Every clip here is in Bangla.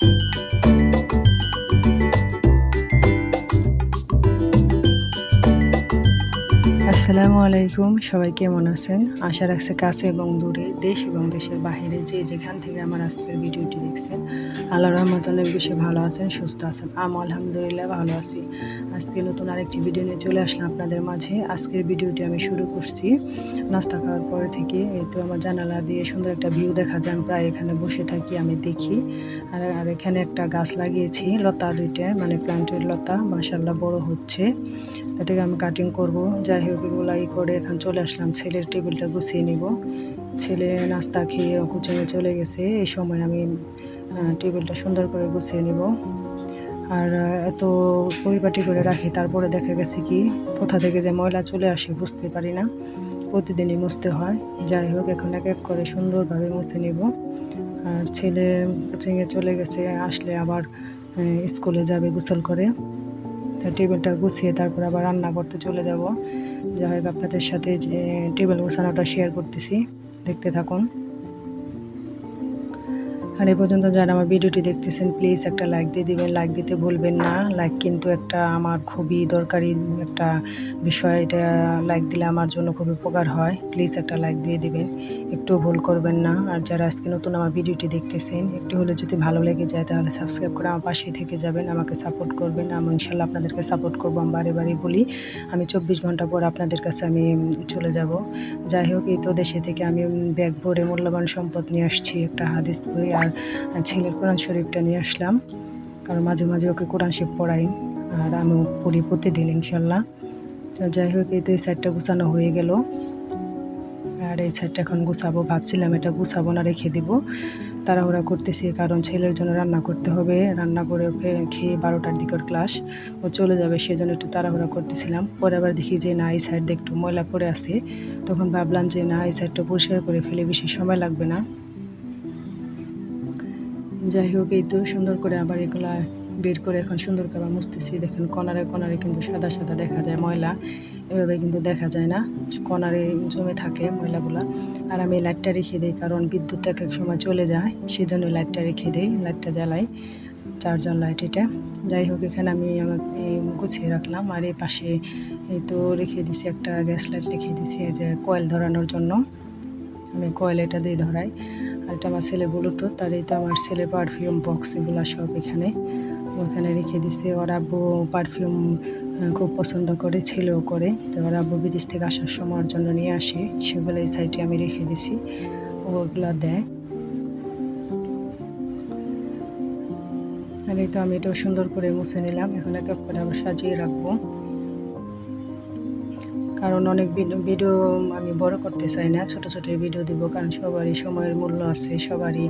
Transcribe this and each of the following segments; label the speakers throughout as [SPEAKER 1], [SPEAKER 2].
[SPEAKER 1] you আসসালামু আলাইকুম, সবাই কেমন আছেন? আশা রাখছে কাছে এবং দূরে দেশ এবং দেশের বাইরে যে যেখান থেকে আমার আজকের ভিডিওটি দেখছেন আল্লাহ রহমত অনেক বেশি ভালো আছেন, সুস্থ আছেন। আমি আলহামদুলিল্লাহ ভালো আছি। আজকে নতুন আরেকটি ভিডিও নিয়ে চলে আসলাম আপনাদের মাঝে। আজকের ভিডিওটি আমি শুরু করছি নাস্তা খাওয়ার পরে থেকে। এই তো আমার জানালা দিয়ে সুন্দর একটা ভিউ দেখা যায়। প্রায় এখানে বসে থাকি, আমি দেখি। আর আর এখানে একটা গাছ লাগিয়েছি, লতা দুইটা মানে প্লান্টের লতা মাসাল্লাহ বড় হচ্ছে। এটাকে আমি কাটিং করব। যাই হোক এগুলো ই করে এখন চলে আসলাম। ছেলের টেবিলটা গুছিয়ে নিব। ছেলে নাস্তা খেয়ে কোচিংয়ে চলে গেছে। এই সময় আমি টেবিলটা সুন্দর করে গুছিয়ে নিব। আর এত পরিপাটি করে রাখি, তারপরে দেখা গেছে কি, কোথা থেকে যে ময়লা চলে আসে বুঝতে পারি না। প্রতিদিনই মুছতে হয়। যাই হোক, এখন এক এক করে সুন্দরভাবে মুছে নিব। আর ছেলে কোচিংয়ে চলে গেছে, আসলে আবার স্কুলে যাবে গোসল করে। টেবিলটা গুছিয়ে তারপর আবার রান্না করতে চলে যাব। যাই হোক, আপনাদের সাথে যে টেবিল গোছানোটা শেয়ার করতেছি। দেখতে থাকুন। আর এই পর্যন্ত যারা আমার ভিডিওটি দেখতেছেন প্লিজ একটা লাইক দিয়ে দিবেন। লাইক দিতে ভুলবেন না। লাইক কিন্তু একটা আমার খুবই দরকারি একটা বিষয়। এটা লাইক দিলে আমার জন্য খুব উপকার হয়। প্লিজ একটা লাইক দিয়ে দিবেন। একটু ভুল করবেন না। আর যারা আজকে নতুন আমার ভিডিওটি দেখতেছেন, একটু হলে যদি ভালো লেগে যায় তাহলে সাবস্ক্রাইব করে আমার পাশে থেকে যাবেন। আমাকে সাপোর্ট করবেন। আমি ইনশাল্লাহ আপনাদেরকে সাপোর্ট করব। আমি বারে বারে বলি, আমি চব্বিশ ঘণ্টা পর আপনাদের কাছে আমি চলে যাব। যাই হোক, এই তো দেশে থেকে আমি ব্যাগ ভরে মূল্যবান সম্পদ নিয়ে আসছি। একটা হাদিস বই আর ছেলের কোরআন শরীফটা নিয়ে আসলাম। কারণ মাঝে মাঝে ওকে কোরআন শরীফ পড়াই, আর আমি পড়ি প্রতিদিন ইনশাল্লাহ। যাই হোক, এই তো এই সাইডটা গুছানো হয়ে গেল। আর এই সাইডটা এখন গুছাবো, ভাবছিলাম এটা গুছাবো না, রেখে দিব। তাড়াহুড়া করতেছি, কারণ ছেলের জন্য রান্না করতে হবে। রান্না করে ওকে খেয়ে বারোটার দিকের ক্লাস ও চলে যাবে, সেজন্য একটু তাড়াহুড়া করতেছিলাম। পরে আবার দেখি যে না, এই সাইড দিয়ে একটু ময়লা পড়ে আছে। তখন ভাবলাম যে না, এই সাইডটা পরিষ্কার করে ফেলে, বেশি সময় লাগবে না। যাই হোক, এই তো সুন্দর করে আবার এগুলা বের করে এখন সুন্দর করে আবার মুছতেছি। দেখেন কনারে কনারে কিন্তু সাদা সাদা দেখা যায় ময়লা, এভাবে কিন্তু দেখা যায় না। কনারে জমে থাকে ময়লাগুলা। আর আমি লাইটটা রেখে দিই, কারণ বিদ্যুৎ এক এক সময় চলে যায় সেই জন্য লাইটটা রেখে দিই, লাইটটা জ্বালাই। চারজন লাইট এটা। যাই হোক, এখানে আমি এই গুছিয়ে রাখলাম। আর এই পাশে এই তো রেখে দিছি একটা গ্যাস লাইট রেখে দিছি যে কয়েল ধরানোর জন্য। আমি কয়েল এটা দিয়ে ধরাই। আর এটা আমার ছেলে ব্লুটুথ আর এই তো আমার ছেলে পারফিউম বক্স এগুলো সব এখানে। ওখানে রেখে দিছে। ওর আব্বু পারফিউম খুব পছন্দ করে, ছেলেও করে। তো ওর আব্বু বিদেশ থেকে আসার সময় ওর জন্য নিয়ে আসে। সেগুলো এই সাইডে আমি রেখে দিছি। ওগুলো দেয়। আর এই তো আমি এটাও সুন্দর করে মুছে নিলাম। এখন এক করে আবার সাজিয়ে রাখব। কারণ অনেক ভিডিও আমি বড় করতে চাই না, ছোট ছোট ভিডিও দিব কারণ সবারই সময়ের মূল্য আছে, সবারই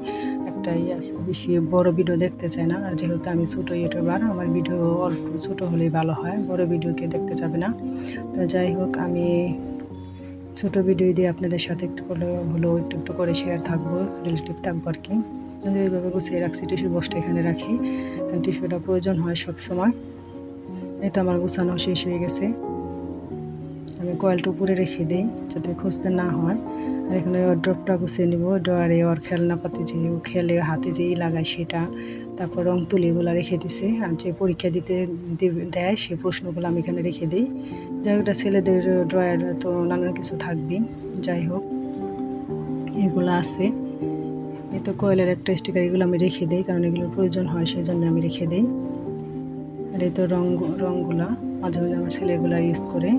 [SPEAKER 1] একটাই আছে, বেশি বড় ভিডিও দেখতে চাই না। আর যেহেতু আমি ছোটো ইউটিউবার, আমার ভিডিও অল্প, ছোটো হলেই ভালো হয়, বড় ভিডিও কে দেখতে যাবে না। তো যাই হোক, আমি ছোট ভিডিও দিয়ে আপনাদের সাথে একটু করে হলেও একটু একটু করে শেয়ার থাকব রিলেটিভ থাকব আর কি। এইভাবে গুছিয়ে রাখছি টিস্যু বক্সটা এখানে রাখি, কারণ টিস্যুটা প্রয়োজন হয় সব সময় এই তো আমার গুছানো শেষ হয়ে গেছে। আমি কয়েলটা উপরে রেখে দিই যাতে খুঁজতে না হয়। আর এখানে ওর ড্রপটা গুছিয়ে নিব। ড্রয়ারে ওর খেলনাপাতি যে ও খেলে, হাতে যেই লাগায় সেটা। তারপর রং তুলিগুলো রেখে দিছে। আর যে পরীক্ষা দিতে দেয় সেই প্রশ্নগুলো আমি এখানে রেখে দিই। যাই হোক ছেলেদের ড্রয়ার, তো নানান কিছু থাকবেই যাই হোক, এগুলো আছে। এই তো কয়েলের একটা স্টিকার এগুলো আমি রেখে দিই, কারণ এগুলোর প্রয়োজন হয় সেই জন্য আমি রেখে দিই। আর এই তো রং রঙগুলা মাঝে মাঝে আমার ছেলেগুলা ইউজ করে।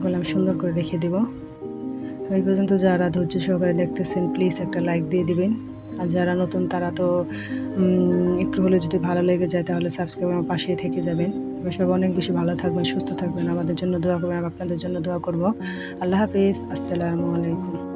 [SPEAKER 1] এগুলো আমি সুন্দর করে রেখে দেব। এই পর্যন্ত যারা ধৈর্য সহকারে দেখতেছেন প্লিজ একটা লাইক দিয়ে দিবেন। আর যারা নতুন, তারা তো একটু হলে যদি ভালো লেগে যায়, তাহলে সাবস্ক্রাইব আমার পাশেই থেকে যাবেন। সব অনেক বেশি ভালো থাকবেন, সুস্থ থাকবেন। আমাদের জন্য দোয়া করবেন আপনাদের জন্য দোয়া করব। আল্লাহ হাফিজ, আসসালামু আলাইকুম।